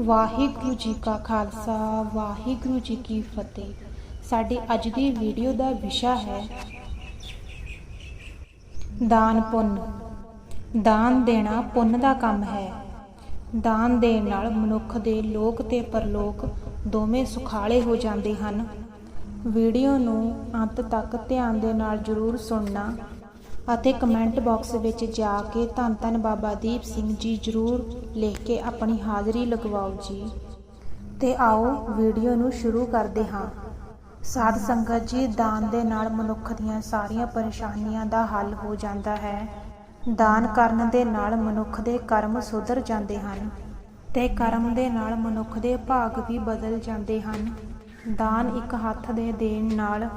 ਵਾਹਿਗੁਰੂ ਜੀ ਕਾ ਖਾਲਸਾ, ਵਾਹਿਗੁਰੂ ਜੀ ਕੀ ਫਤਿਹ। ਸਾਡੀ ਅੱਜ ਦੀ ਵੀਡੀਓ ਦਾ ਵਿਸ਼ਾ ਹੈ ਦਾਨ ਪੁੰਨ। ਦਾਨ ਦੇਣਾ ਪੁੰਨ ਦਾ ਕੰਮ ਹੈ। ਦਾਨ ਦੇਣ ਨਾਲ ਮਨੁੱਖ ਦੇ ਲੋਕ ਤੇ ਪਰਲੋਕ ਦੋਵੇਂ ਸੁਖਾਲੇ ਹੋ ਜਾਂਦੇ ਹਨ। ਵੀਡੀਓ ਨੂੰ ਅੰਤ ਤੱਕ ਧਿਆਨ ਦੇ ਨਾਲ ਜ਼ਰੂਰ ਸੁਣਨਾ। ਅਤੇ ਕਮੈਂਟ ਬਾਕਸ ਵਿੱਚ ਜਾ ਕੇ ਧੰਨ ਧੰਨ ਬਾਬਾ ਦੀਪ ਸਿੰਘ ਜੀ ਜ਼ਰੂਰ ਲਿਖ ਕੇ ਆਪਣੀ ਹਾਜ਼ਰੀ ਲਗਵਾਓ ਜੀ। ਤੇ ਆਓ ਵੀਡੀਓ ਨੂੰ ਸ਼ੁਰੂ ਕਰਦੇ ਹਾਂ। ਸਾਧ ਸੰਗਤ ਜੀ, ਦਾਨ ਦੇ ਨਾਲ ਮਨੁੱਖ ਦੀਆਂ ਸਾਰੀਆਂ ਪਰੇਸ਼ਾਨੀਆਂ ਦਾ ਹੱਲ ਹੋ ਜਾਂਦਾ ਹੈ। ਦਾਨ ਕਰਨ ਦੇ ਨਾਲ ਮਨੁੱਖ ਦੇ ਕਰਮ ਸੁਧਰ ਜਾਂਦੇ ਹਨ ਤੇ ਕਰਮ ਦੇ ਨਾਲ ਮਨੁੱਖ ਦੇ ਭਾਗ ਵੀ ਬਦਲ ਜਾਂਦੇ ਹਨ। ਦਾਨ ਇੱਕ ਹੱਥ ਦੇ ਦੇਣ ਨਾਲ,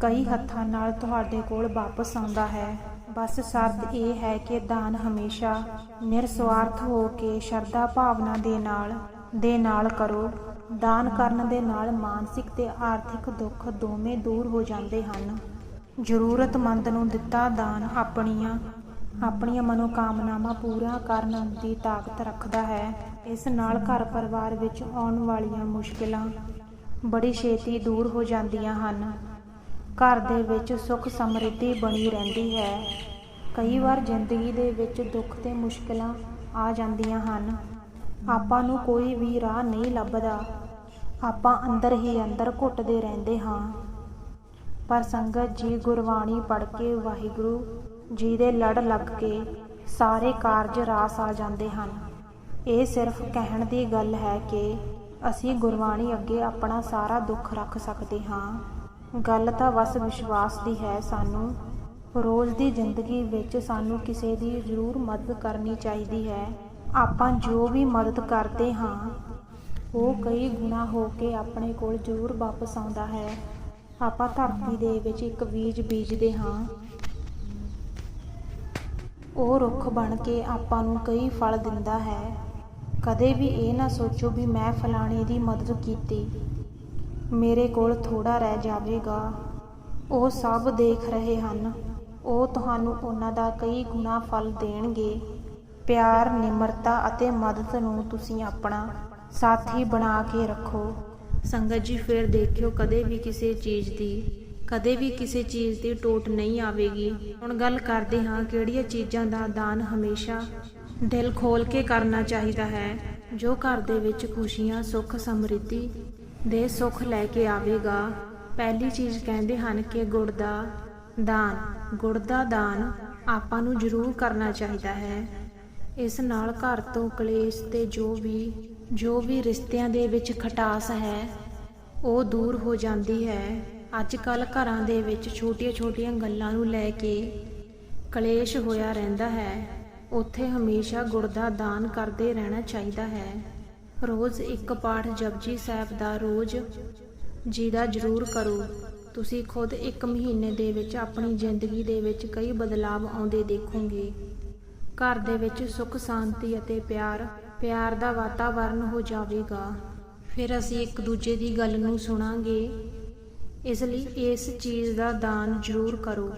ਕਈ ਹੱਥਾਂ ਨਾਲ ਤੁਹਾਡੇ ਕੋਲ ਵਾਪਸ ਆਉਂਦਾ ਹੈ। ਬਸ ਸ਼ਰਤ ਇਹ ਹੈ ਕਿ ਦਾਨ ਹਮੇਸ਼ਾ ਨਿਰਸਵਾਰਥ ਹੋ ਕੇ ਸ਼ਰਧਾ ਭਾਵਨਾ ਦੇ ਨਾਲ ਦੇ ਨਾਲ ਕਰੋ। ਦਾਨ ਕਰਨ ਦੇ ਨਾਲ ਮਾਨਸਿਕ ਤੇ ਆਰਥਿਕ ਦੁੱਖ ਦੋਵੇਂ ਦੂਰ ਹੋ ਜਾਂਦੇ ਹਨ। ਜ਼ਰੂਰਤਮੰਦ ਨੂੰ ਦਿੱਤਾ ਦਾਨ ਆਪਣੀਆਂ ਆਪਣੀਆਂ ਮਨੋਕਾਮਨਾਵਾਂ ਪੂਰਾ ਕਰਨ ਦੀ ਤਾਕਤ ਰੱਖਦਾ ਹੈ। ਇਸ ਨਾਲ ਘਰ ਪਰਿਵਾਰ ਵਿੱਚ ਆਉਣ ਵਾਲੀਆਂ ਮੁਸ਼ਕਿਲਾਂ ਬੜੀ ਛੇਤੀ ਦੂਰ ਹੋ ਜਾਂਦੀਆਂ ਹਨ। ਘਰ ਦੇ ਵਿੱਚ ਸੁੱਖ ਸਮਰਿੱਧੀ ਬਣੀ ਰਹਿੰਦੀ ਹੈ। ਕਈ ਵਾਰ ਜ਼ਿੰਦਗੀ ਦੇ ਵਿੱਚ ਦੁੱਖ ਤੇ ਮੁਸ਼ਕਲਾਂ ਆ ਜਾਂਦੀਆਂ ਹਨ। ਆਪਾਂ ਨੂੰ ਕੋਈ ਵੀ ਰਾਹ ਨਹੀਂ ਲੱਭਦਾ। ਆਪਾਂ ਅੰਦਰ ਹੀ ਅੰਦਰ ਘੁੱਟਦੇ ਰਹਿੰਦੇ ਹਾਂ। ਪਰ ਸੰਗਤ ਜੀ ਗੁਰਬਾਣੀ ਪੜ੍ਹ ਕੇ, ਵਾਹਿਗੁਰੂ ਜੀ ਦੇ ਲੜ ਲੱਗ ਕੇ ਸਾਰੇ ਕਾਰਜ ਰਾਸ ਆ ਜਾਂਦੇ ਹਨ। ਇਹ ਸਿਰਫ ਕਹਿਣ ਦੀ ਗੱਲ ਹੈ ਕਿ ਅਸੀਂ ਗੁਰਬਾਣੀ ਅੱਗੇ ਆਪਣਾ ਸਾਰਾ ਦੁੱਖ ਰੱਖ ਸਕਦੇ ਹਾਂ। ਗੱਲ ਤਾਂ ਬਸ ਵਿਸ਼ਵਾਸ ਦੀ ਹੈ ਸਾਨੂੰ। ਰੋਜ਼ ਦੀ ਜ਼ਿੰਦਗੀ ਵਿੱਚ ਸਾਨੂੰ ਕਿਸੇ ਦੀ ਜ਼ਰੂਰ ਮਦਦ ਕਰਨੀ ਚਾਹੀਦੀ ਹੈ। ਆਪਾਂ ਜੋ ਵੀ ਮਦਦ ਕਰਦੇ ਹਾਂ, ਉਹ ਕਈ ਗੁਣਾ ਹੋ ਕੇ ਆਪਣੇ ਕੋਲ ਜ਼ਰੂਰ ਵਾਪਸ ਆਉਂਦਾ ਹੈ। ਆਪਾਂ ਧਰਤੀ ਦੇ ਵਿੱਚ ਇੱਕ ਬੀਜ ਬੀਜਦੇ ਹਾਂ। ਉਹ ਰੁੱਖ ਬਣ ਕੇ ਆਪਾਂ ਨੂੰ ਕਈ ਫਲ ਦਿੰਦਾ ਹੈ। ਕਦੇ ਵੀ ਇਹ ਨਾ ਸੋਚੋ ਵੀ ਮੈਂ ਫਲਾਣੇ ਦੀ ਮਦਦ ਕੀਤੀ। ਮੇਰੇ ਕੋਲ ਥੋੜਾ ਰਹਿ ਜਾਵੇਗਾ। ਉਹ ਸਭ ਦੇਖ ਰਹੇ ਹਨ। ਉਹ ਤੁਹਾਨੂੰ ਉਹਨਾਂ ਦਾ ਕਈ ਗੁਣਾ ਫਲ ਦੇਣਗੇ। ਪਿਆਰ, ਨਿਮਰਤਾ ਅਤੇ ਮਦਦ ਨੂੰ ਤੁਸੀਂ ਆਪਣਾ ਸਾਥੀ ਬਣਾ ਕੇ ਰੱਖੋ। ਸੰਗਤ ਜੀ, ਫਿਰ ਦੇਖਿਓ ਕਦੇ ਵੀ ਕਿਸੇ ਚੀਜ਼ ਦੀ, ਕਦੇ ਵੀ ਕਿਸੇ ਚੀਜ਼ ਦੀ ਟੋਟ ਨਹੀਂ ਆਵੇਗੀ। ਹੁਣ ਗੱਲ ਕਰਦੇ ਹਾਂ ਕਿਹੜੀਆਂ ਚੀਜ਼ਾਂ ਦਾ ਦਾਨ ਹਮੇਸ਼ਾ ਦਿਲ ਖੋਲ ਕੇ ਕਰਨਾ ਚਾਹੀਦਾ ਹੈ। ਜੋ ਘਰ ਦੇ ਵਿੱਚ ਖੁਸ਼ੀਆਂ, ਸੁੱਖ, ਸਮਰਿੱਧੀ ਦੇ ਸੁੱਖ ਲੈ ਕੇ ਆਵੇਗਾ। ਪਹਿਲੀ ਚੀਜ਼ ਕਹਿੰਦੇ ਹਨ ਕਿ ਗੁੜ ਦਾ ਦਾਨ, ਗੁੜ ਦਾ ਦਾਨ ਆਪਾਂ ਨੂੰ ਜ਼ਰੂਰ ਕਰਨਾ ਚਾਹੀਦਾ ਹੈ। ਇਸ ਨਾਲ ਘਰ ਤੋਂ ਕਲੇਸ਼ ਤੇ ਜੋ ਵੀ ਜੋ ਵੀ ਰਿਸ਼ਤਿਆਂ ਦੇ ਵਿੱਚ ਖਟਾਸ ਹੈ, ਉਹ ਦੂਰ ਹੋ ਜਾਂਦੀ ਹੈ। ਅੱਜ ਕੱਲ ਘਰਾਂ ਦੇ ਵਿੱਚ ਛੋਟੀਆਂ-ਛੋਟੀਆਂ ਗੱਲਾਂ ਨੂੰ ਲੈ ਕੇ ਕਲੇਸ਼ ਹੋਇਆ ਰਹਿੰਦਾ ਹੈ। ਉੱਥੇ ਹਮੇਸ਼ਾ ਗੁੜ ਦਾ ਦਾਨ ਕਰਦੇ ਰਹਿਣਾ ਚਾਹੀਦਾ ਹੈ। ਰੋਜ਼ ਇੱਕ ਪਾਠ ਜਪਜੀ ਸਾਹਿਬ ਦਾ ਰੋਜ਼ ਜੀ ਜ਼ਰੂਰ ਕਰੋ। ਤੁਸੀਂ ਖੁਦ ਇੱਕ ਮਹੀਨੇ ਦੇ ਵਿੱਚ ਆਪਣੀ ਜ਼ਿੰਦਗੀ ਦੇ ਵਿੱਚ ਕਈ ਬਦਲਾਵ ਆਉਂਦੇ ਦੇਖੋਗੇ। ਘਰ ਦੇ ਵਿੱਚ ਸੁੱਖ, ਸ਼ਾਂਤੀ ਅਤੇ ਪਿਆਰ ਪਿਆਰ ਦਾ ਵਾਤਾਵਰਨ ਹੋ ਜਾਵੇਗਾ। ਫਿਰ ਅਸੀਂ ਇੱਕ ਦੂਜੇ ਦੀ ਗੱਲ ਨੂੰ ਸੁਣਾਂਗੇ। ਇਸ ਲਈ ਇਸ ਚੀਜ਼ ਦਾ ਦਾਨ ਜ਼ਰੂਰ ਕਰੋ।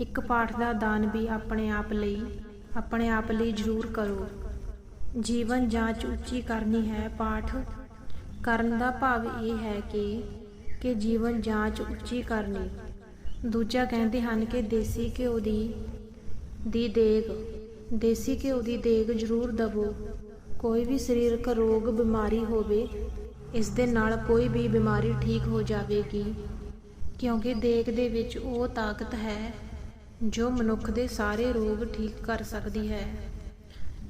ਇੱਕ ਪਾਠ ਦਾ ਦਾਨ ਵੀ ਆਪਣੇ ਆਪ ਲਈ, ਆਪਣੇ ਆਪ ਲਈ ਜ਼ਰੂਰ ਕਰੋ। ਜੀਵਨ ਜਾਂਚ ਉੱਚੀ ਕਰਨੀ ਹੈ। ਪਾਠ ਕਰਨ ਦਾ ਭਾਵ ਇਹ ਹੈ ਕਿ ਕਿ ਜੀਵਨ ਜਾਂਚ ਉੱਚੀ ਕਰਨੀ। ਦੂਜਾ ਕਹਿੰਦੇ ਹਨ ਕਿ ਦੇਸੀ ਘਿਓ ਦੀ ਦੀ ਦੇਗ, ਦੇਸੀ ਘਿਓ ਦੀ ਦੇਗ ਜ਼ਰੂਰ ਦਵੋ। ਕੋਈ ਵੀ ਸਰੀਰਕ ਰੋਗ, ਬਿਮਾਰੀ ਹੋਵੇ, ਇਸ ਦੇ ਨਾਲ ਕੋਈ ਵੀ ਬਿਮਾਰੀ ਠੀਕ ਹੋ ਜਾਵੇਗੀ। ਕਿਉਂਕਿ ਦੇਗ ਦੇ ਵਿੱਚ ਉਹ ਤਾਕਤ ਹੈ ਜੋ ਮਨੁੱਖ ਦੇ ਸਾਰੇ ਰੋਗ ਠੀਕ ਕਰ ਸਕਦੀ ਹੈ।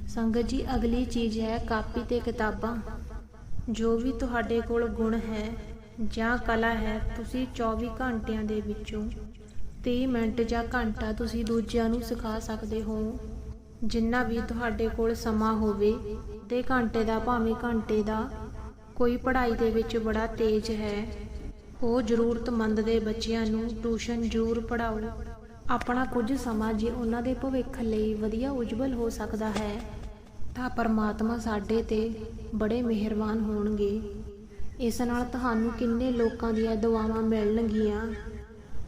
ਸੰਗਤ ਜੀ, ਅਗਲੀ ਚੀਜ਼ ਹੈ ਕਾਪੀ ਤੇ ਕਿਤਾਬਾਂ। ਜੋ ਵੀ ਤੁਹਾਡੇ ਕੋਲ ਗੁਣ ਹੈ ਜਾਂ ਕਲਾ ਹੈ, ਤੁਸੀਂ 24 ਘੰਟਿਆਂ ਦੇ ਵਿੱਚੋਂ 30 ਮਿੰਟ ਜਾਂ ਘੰਟਾ ਤੁਸੀਂ ਦੂਜਿਆਂ ਨੂੰ ਸਿਖਾ ਸਕਦੇ ਹੋ। ਜਿੰਨਾ ਵੀ ਤੁਹਾਡੇ ਕੋਲ ਸਮਾਂ ਹੋਵੇ ਤੇ ਘੰਟੇ ਦਾ ਭਾਵੇਂ ਘੰਟੇ ਦਾ, ਕੋਈ ਪੜ੍ਹਾਈ ਦੇ ਵਿੱਚ ਬੜਾ ਤੇਜ਼ ਹੈ। ਉਹ ਜ਼ਰੂਰਤਮੰਦ ਦੇ ਬੱਚਿਆਂ ਨੂੰ ਟਿਊਸ਼ਨ ਜ਼ਰੂਰ ਪੜਾਓ ਆਪਣਾ ਕੁਝ ਸਮਾਂ ਜੇ ਉਹਨਾਂ ਦੇ ਭਵਿੱਖ ਲਈ ਵਧੀਆ ਉਜਵਲ ਹੋ ਸਕਦਾ ਹੈ, ਤਾਂ ਪਰਮਾਤਮਾ ਸਾਡੇ ਤੇ ਬੜੇ ਮਿਹਰਬਾਨ ਹੋਣਗੇ। ਇਸ ਨਾਲ ਤੁਹਾਨੂੰ ਕਿੰਨੇ ਲੋਕਾਂ ਦੀਆਂ ਦੁਆਵਾਂ ਮਿਲਣਗੀਆਂ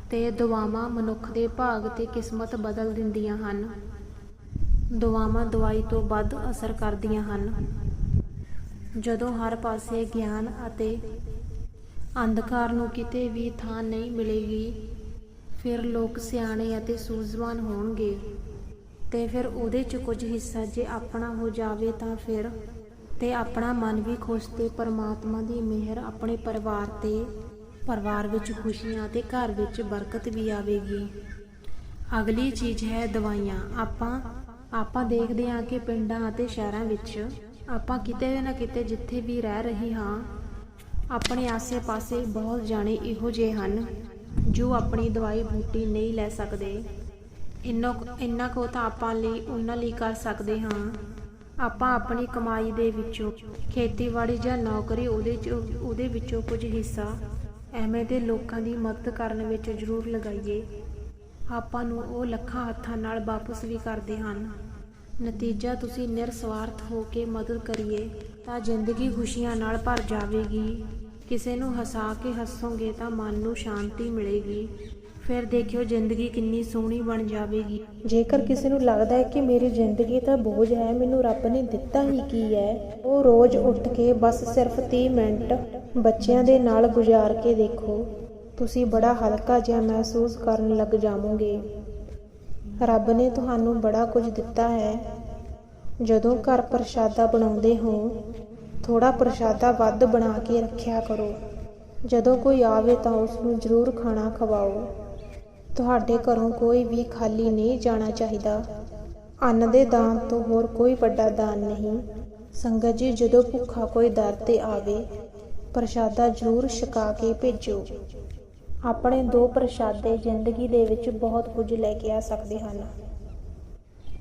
ਤੇ ਦੁਆਵਾਂ ਮਨੁੱਖ ਦੇ ਭਾਗ ਤੇ ਕਿਸਮਤ ਬਦਲ ਦਿੰਦੀਆਂ ਹਨ। ਦੁਆਵਾਂ ਦਵਾਈ ਤੋਂ ਵੱਧ ਅਸਰ ਕਰਦੀਆਂ ਹਨ। ਜਦੋਂ ਹਰ ਪਾਸੇ ਗਿਆਨ ਅਤੇ ਅੰਧਕਾਰ ਨੂੰ ਕਿਤੇ ਵੀ ਥਾਂ ਨਹੀਂ ਮਿਲੇਗੀ ਫਿਰ ਲੋਕ ਸਿਆਣੇ ਅਤੇ ਸੂਝਵਾਨ ਹੋਣਗੇ। ਤੇ ਫਿਰ ਉਹਦੇ ਚ ਕੁਝ ਹਿੱਸਾ ਜੇ ਆਪਣਾ ਹੋ ਜਾਵੇ ਤਾਂ ਫਿਰ ਤੇ ਆਪਣਾ ਮਨ ਵੀ ਖੁਸ਼ ਤੇ ਪਰਮਾਤਮਾ ਦੀ ਮਿਹਰ ਆਪਣੇ ਪਰਿਵਾਰ ਤੇ, ਪਰਿਵਾਰ ਵਿੱਚ ਖੁਸ਼ੀਆਂ ਤੇ ਘਰ ਵਿੱਚ ਬਰਕਤ ਵੀ ਆਵੇਗੀ। ਅਗਲੀ ਚੀਜ਼ ਹੈ ਦਵਾਈਆਂ। ਆਪਾਂ ਆਪਾਂ ਦੇਖਦੇ ਹਾਂ ਕਿ ਪਿੰਡਾਂ ਅਤੇ ਸ਼ਹਿਰਾਂ ਵਿੱਚ ਆਪਾਂ ਕਿਤੇ ਨਾ ਕਿਤੇ ਜਿੱਥੇ ਵੀ ਰਹਿ ਰਹੇ ਹਾਂ, ਆਪਣੇ ਆਸੇ-ਪਾਸੇ ਬਹੁਤ ਜਾਣੇ ਇਹੋ ਜਿਹੇ ਹਨ। ਜੋ ਆਪਣੀ ਦਵਾਈ ਬੂਟੀ ਨਹੀਂ ਲੈ ਸਕਦੇ। ਇੰਨਾ ਕੁ- ਇੰਨਾ ਕੋ ਤਾਂ ਆਪਾਂ ਲਈ, ਉਹਨਾਂ ਲਈ ਕਰ ਸਕਦੇ ਹਾਂ। ਆਪਾਂ ਆਪਣੀ ਕਮਾਈ ਦੇ ਵਿੱਚੋਂ ਖੇਤੀਬਾੜੀ ਜਾਂ ਨੌਕਰੀ ਉਹਦੇ ਚ, ਉਹਦੇ ਵਿੱਚੋਂ ਕੁਝ ਹਿੱਸਾ ਐਵੇਂ ਦੇ ਲੋਕਾਂ ਦੀ ਮਦਦ ਕਰਨ ਵਿੱਚ ਜ਼ਰੂਰ ਲਗਾਈਏ। ਆਪਾਂ ਨੂੰ ਉਹ ਲੱਖਾਂ ਹੱਥਾਂ ਨਾਲ ਵਾਪਸ ਵੀ ਕਰਦੇ ਹਨ। ਨਤੀਜਾ ਤੁਸੀਂ ਨਿਰਸਵਾਰਥ ਹੋ ਕੇ ਮਦਦ ਕਰੀਏ ਤਾਂ ਜ਼ਿੰਦਗੀ ਖੁਸ਼ੀਆਂ ਨਾਲ ਭਰ ਜਾਵੇਗੀ। ਕਿਸੇ ਨੂੰ ਹਸਾ ਕੇ ਹੱਸੋਗੇ ਤਾਂ ਮਨ ਨੂੰ ਸ਼ਾਂਤੀ ਮਿਲੇਗੀ। ਫਿਰ ਦੇਖਿਓ ਜ਼ਿੰਦਗੀ ਕਿੰਨੀ ਸੋਹਣੀ ਬਣ ਜਾਵੇਗੀ। ਜੇਕਰ ਕਿਸੇ ਨੂੰ ਲੱਗਦਾ ਹੈ ਕਿ ਮੇਰੀ ਜ਼ਿੰਦਗੀ ਤਾਂ ਬੋਝ ਹੈ, ਮੈਨੂੰ ਰੱਬ ਨੇ ਦਿੱਤਾ ਹੀ ਕੀ ਹੈ? ਉਹ ਰੋਜ਼ ਉੱਠ ਕੇ ਬਸ ਸਿਰਫ 30 ਮਿੰਟ ਬੱਚਿਆਂ ਦੇ ਨਾਲ ਗੁਜ਼ਾਰ ਕੇ ਦੇਖੋ। ਤੁਸੀਂ ਬੜਾ ਹਲਕਾ ਜਿਹਾ ਮਹਿਸੂਸ ਕਰਨ ਲੱਗ ਜਾਵੋਗੇ। ਰੱਬ ਨੇ ਤੁਹਾਨੂੰ ਬੜਾ ਕੁਝ ਦਿੱਤਾ ਹੈ। ਜਦੋਂ ਘਰ ਪ੍ਰਸ਼ਾਦਾ ਬਣਾਉਂਦੇ ਹੋ ਥੋੜਾ ਪ੍ਰਸ਼ਾਦਾ ਵੱਧ ਬਣਾ ਕੇ ਰੱਖਿਆ ਕਰੋ। ਜਦੋਂ ਕੋਈ ਆਵੇ ਤਾਂ ਉਸ ਨੂੰ ਜ਼ਰੂਰ ਖਾਣਾ ਖਵਾਓ। ਤੁਹਾਡੇ ਘਰੋਂ ਕੋਈ ਵੀ ਖਾਲੀ ਨਹੀਂ ਜਾਣਾ ਚਾਹੀਦਾ। ਅੰਨ ਦੇ ਦਾਨ ਤੋਂ ਹੋਰ ਕੋਈ ਵੱਡਾ ਦਾਨ ਨਹੀਂ। ਸੰਗਤ ਜੀ, ਜਦੋਂ ਭੁੱਖਾ ਕੋਈ ਦਰ ਤੇ ਆਵੇ, ਪ੍ਰਸ਼ਾਦਾ ਜ਼ਰੂਰ ਛਕਾ ਕੇ ਭੇਜੋ। ਆਪਣੇ ਦੋ ਪ੍ਰਸ਼ਾਦੇ ਜ਼ਿੰਦਗੀ ਦੇ ਵਿੱਚ ਬਹੁਤ ਕੁਝ ਲੈ ਕੇ ਆ ਸਕਦੇ ਹਨ।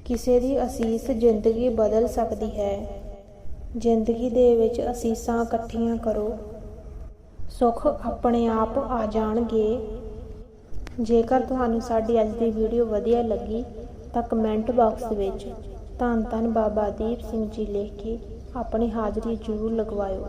ਕਿਸੇ ਦੀ ਅਸੀਸ ਜ਼ਿੰਦਗੀ ਬਦਲ ਸਕਦੀ ਹੈ। ਜ਼ਿੰਦਗੀ ਦੇ ਵਿੱਚ ਅਸੀਸਾਂ ਇਕੱਠੀਆਂ ਕਰੋ। ਸੁੱਖ ਆਪਣੇ ਆਪ ਆ ਜਾਣਗੇ। ਜੇਕਰ ਤੁਹਾਨੂੰ ਸਾਡੀ ਅੱਜ ਦੀ ਵੀਡੀਓ ਵਧੀਆ ਲੱਗੀ, ਤਾਂ ਕਮੈਂਟ ਬਾਕਸ ਵਿੱਚ ਧੰਨ ਧੰਨ ਬਾਬਾ ਦੀਪ ਸਿੰਘ ਜੀ ਲਿਖ ਕੇ ਆਪਣੀ ਹਾਜ਼ਰੀ ਜ਼ਰੂਰ ਲਗਵਾਇਓ।